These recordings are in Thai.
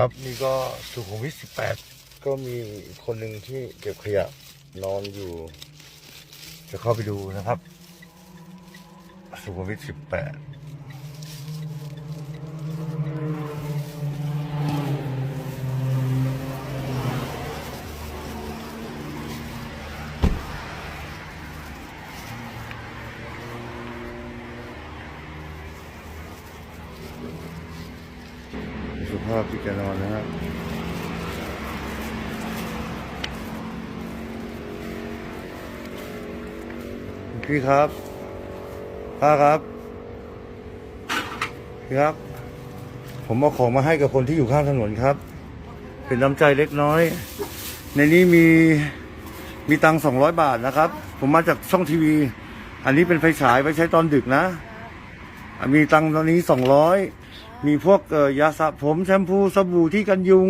ครับ นี่ก็สุขุมวิทสิบแปดก็มีคนหนึ่งที่เก็บขยะนอนอยู่ จะเข้าไปดูนะครับ สุขุมวิทสิบแปด ภาพที่แกนอนนะครับพี่ครับป้าครับพี่ครับ ผมเอาของมาให้กับคนที่อยู่ข้างถนนครับ เป็นน้ำใจเล็กน้อย ในนี้มีมีตังสองร้อยบาทนะครับ ผมมาจากช่องทีวี อันนี้เป็นไฟฉายไว้ใช้ตอนดึกนะ มีตังตอนนี้สองร้อย มีพวกยาสระผมแชมพูสบู่ที่กันยุง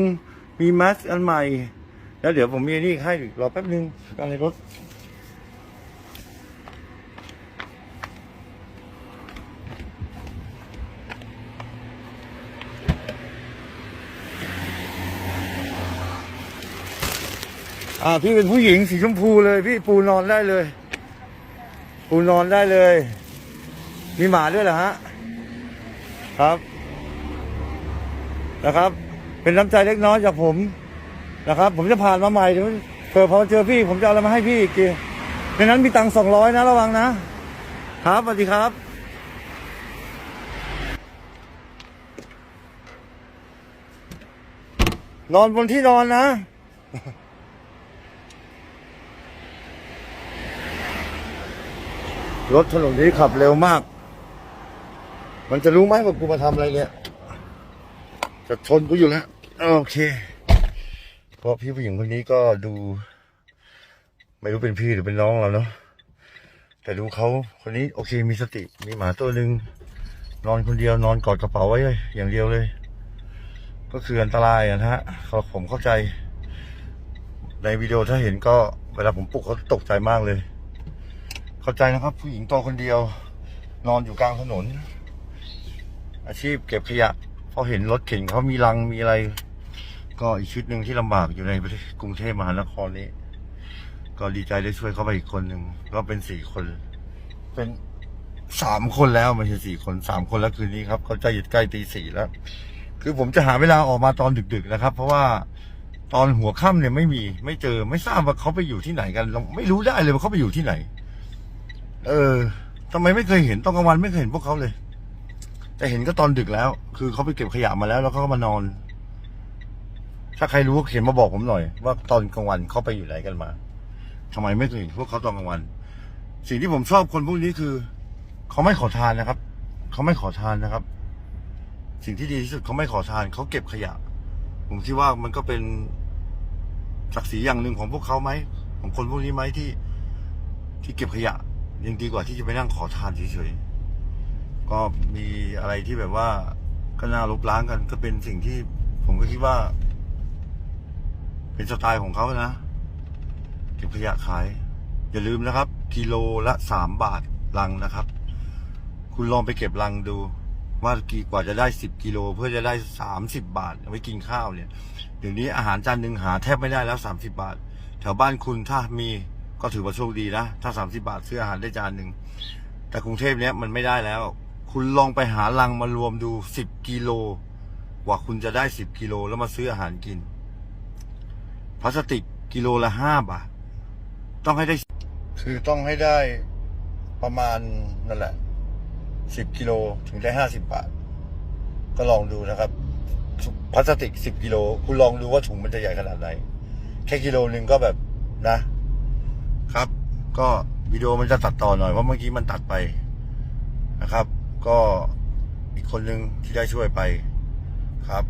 มีแมสอันใหม่ แล้วเดี๋ยวผมมีอันนี้ให้รอแป๊บนึงกันในรถอ่าพี่เป็นผู้หญิงสีชมพูเลยพี่ปูนอนได้เลย ปูนอนได้เลย มีหมาด้วยเหรอฮะ ครับ นะครับ เป็นน้ำใจเล็กน้อยจากผมนะครับ ผมจะผ่านมาใหม่เดี๋ยวเผื่อพอเจอพี่ ผมจะเอาอะไรมาให้พี่อีกทีในนั้นมีตังค์สองร้อยนะระวังนะ ครับสวัสดีครับนอนบนที่นอนนะ รถถนนนี้ขับเร็วมาก มันจะรู้ไหมว่ากูมาทำอะไรเนี่ย จะชนกูอยู่แล้วโอเค เพราะพี่ผู้หญิงคนนี้ก็ดู ไม่รู้เป็นพี่หรือเป็นน้องเราเนาะแต่ดูเขาคนนี้โอเคมีสติ มีหมาตัวหนึ่งนอนคนเดียวนอนกอดกระเป๋าไว้เลยอย่างเดียวเลย ก็คืออันตรายนะฮะเขาผมเข้าใจ ในวิดีโอถ้าเห็นก็เวลาผมปลุกเขาตกใจมากเลย เข้าใจนะครับ ผู้หญิงตัวคนเดียว นอนอยู่กลางถนน อาชีพเก็บขยะ พอเห็นรถเข็นเขามีรังมีอะไร ก็อีกชุดหนึ่งที่ลำบากอยู่ในกรุงเทพมหานครนี้ ก็ดีใจได้ช่วยเขาไปอีกคนหนึ่งก็เป็นสี่คน เป็นสามคนแล้วไม่ใช่สี่คนสามคนแล้วคืนนี้ครับเขาใกล้ใกล้ตีสี่แล้ว คือผมจะหาเวลาออกมาตอนดึกๆนะครับ เพราะว่าตอนหัวค่ำเนี่ยไม่มี ไม่เจอไม่ทราบว่าเขาไปอยู่ที่ไหนกันเราไม่รู้ได้เลยว่าเขาไปอยู่ที่ไหน เออทำไมไม่เคยเห็นตอนกลางวันไม่เคยเห็นพวกเขาเลย แต่เห็นก็ตอนดึกแล้ว คือเขาไปเก็บขยะมาแล้ว แล้วเขาก็มานอน ถ้าใครรู้ก็เขียนมาบอกผมหน่อย ว่าตอนกลางวันเขาไปอยู่ไหนกันมาทำไมไม่เคยเห็นพวกเขาตอนกลางวัน สิ่งที่ผมชอบคนพวกนี้คือเขาไม่ขอทานนะครับเขาไม่ขอทานนะครับ สิ่งที่ดีที่สุดเขาไม่ขอทานเขาเก็บขยะ ผมคิดว่ามันก็เป็นศักดิ์ศรีอย่างหนึ่งของพวกเขาไหมของคนพวกนี้ไหมที่ ที่เก็บขยะยังดีกว่าที่จะไปนั่งขอทานเฉยๆ ก็มีอะไรที่แบบว่าก็น่าลบล้างกัน ก็เป็นสิ่งที่ผมก็คิดว่า เป็นสไตล์ของเขานะเก็บขยะขาย อย่าลืมนะครับ กิโลละสามบาทลังนะครับ คุณลองไปเก็บลังดู ว่ากี่กว่าจะได้สิบกิโล เพื่อจะได้สามสิบบาทเอาไว้กินข้าวเนี่ยเดี๋ยวนี้อาหารจานหนึ่งหาแทบไม่ได้แล้วสามสิบาท แถวบ้านคุณถ้ามีก็ถือว่าโชคดีนะ ถ้าสามสิบาทซื้ออาหารได้จานหนึ่งแต่กรุงเทพเนี้ยมันไม่ได้แล้ว คุณลองไปหาลังมารวมดูสิบกิโลกว่าคุณจะได้สิบกิโลแล้วมาซื้ออาหารกิน พลาสติกกิโลละห้าบาท ต้องให้ได้ คือต้องให้ได้ประมาณนั่นแหละสิบกิโลถึงได้ห้าสิบบาท ก็ลองดูนะครับ พลาสติกสิบกิโลคุณลองดูว่าถุงมันจะใหญ่ขนาดไหน แค่กิโลหนึ่งก็แบบนะ ครับ ก็วิดีโอมันจะตัดต่อหน่อยว่าเมื่อกี้มันตัดไปนะครับ ก็อีกคนหนึ่งที่ได้ช่วยไปครับ